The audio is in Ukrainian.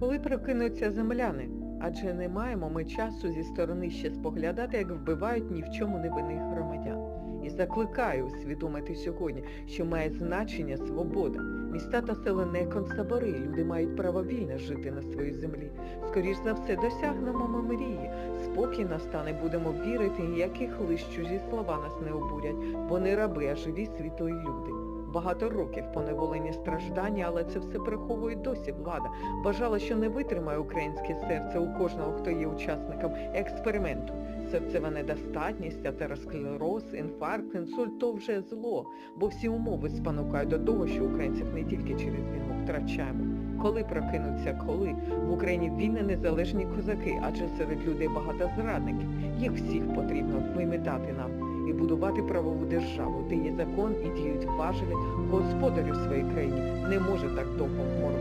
Коли прокинуться земляни? Адже не маємо ми часу зі сторони ще споглядати, як вбивають ні в чому невинних громадян. І закликаю усвідомити сьогодні, що має значення свобода. Міста та села не концтабори, люди мають право вільно жити на своїй землі. Скоріш за все досягнемо ми мрії. Спокій настане, будемо вірити, ніяких лиш чужі слова нас не обурять, бо не раби, а живі світлі люди. Багато років поневолення страждання, але це все приховує досі влада. Бажала, що не витримає українське серце у кожного, хто є учасником експерименту. Серцева недостатність, атеросклероз, інфаркт, інсульт – то вже зло, бо всі умови спонукають до того, що українців не тільки через війну втрачаємо. Коли прокинуться, коли в Україні вільні незалежні козаки, адже серед людей багато зрадників. Їх всіх потрібно вимітати нам і будувати правову державу, де є закон і діють важелі, господарю своїй країні не може так довго жити.